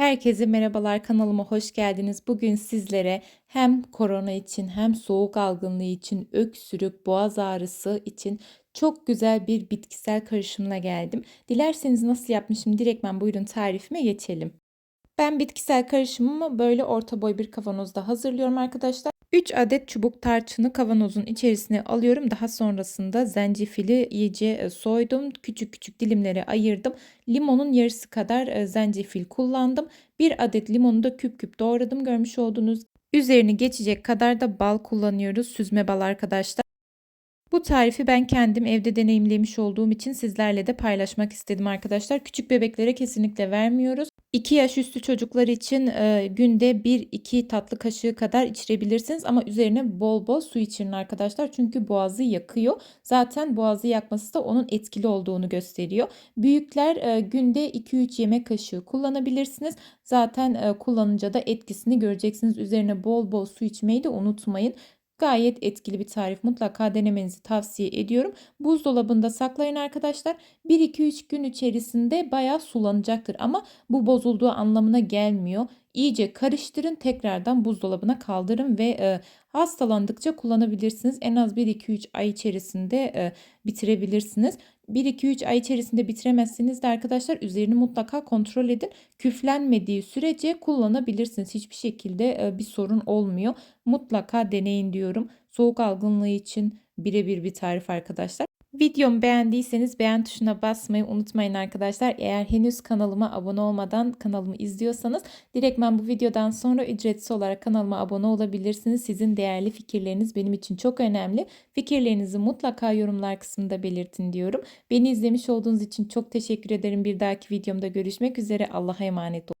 Herkese merhabalar kanalıma hoş geldiniz. Bugün sizlere hem korona için hem soğuk algınlığı için, öksürük, boğaz ağrısı için çok güzel bir bitkisel karışımla geldim. Dilerseniz nasıl yapmışım direktmen buyurun tarifime geçelim. Ben bitkisel karışımımı böyle orta boy bir kavanozda hazırlıyorum arkadaşlar. 3 adet çubuk tarçını kavanozun içerisine alıyorum. Daha sonrasında zencefili iyice e, soydum. Küçük küçük dilimlere ayırdım. Limonun yarısı kadar e, zencefil kullandım. Bir adet limonu da küp küp doğradım. Görmüş olduğunuz üzerini geçecek kadar da bal kullanıyoruz. Süzme bal arkadaşlar. Bu tarifi ben kendim evde deneyimlemiş olduğum için sizlerle de paylaşmak istedim arkadaşlar. Küçük bebeklere kesinlikle vermiyoruz. 2 yaş üstü çocuklar için e, günde 1-2 tatlı kaşığı kadar içirebilirsiniz ama üzerine bol bol su içirin arkadaşlar. Çünkü boğazı yakıyor. Zaten boğazı yakması da onun etkili olduğunu gösteriyor. Büyükler e, günde 2-3 yemek kaşığı kullanabilirsiniz. Zaten e, kullanınca da etkisini göreceksiniz. Üzerine bol bol su içmeyi de unutmayın. Gayet etkili bir tarif. Mutlaka denemenizi tavsiye ediyorum. Buzdolabında saklayın arkadaşlar. 1-2-3 gün içerisinde bayağı sulanacaktır ama bu bozulduğu anlamına gelmiyor. İyice karıştırın tekrardan buzdolabına kaldırın ve e, hastalandıkça kullanabilirsiniz. En az 1-2-3 ay içerisinde e, bitirebilirsiniz. 1-2-3 ay içerisinde bitiremezsiniz de arkadaşlar üzerini mutlaka kontrol edin. Küflenmediği sürece kullanabilirsiniz. Hiçbir şekilde e, bir sorun olmuyor. Mutlaka deneyin diyorum. Soğuk algınlığı için birebir bir tarif arkadaşlar. Videomu beğendiyseniz beğen tuşuna basmayı unutmayın arkadaşlar. Eğer henüz kanalıma abone olmadan kanalımı izliyorsanız direktmen bu videodan sonra ücretsiz olarak kanalıma abone olabilirsiniz. Sizin değerli fikirleriniz benim için çok önemli. Fikirlerinizi mutlaka yorumlar kısmında belirtin diyorum. Beni izlemiş olduğunuz için çok teşekkür ederim. Bir dahaki videomda görüşmek üzere. Allah'a emanet olun.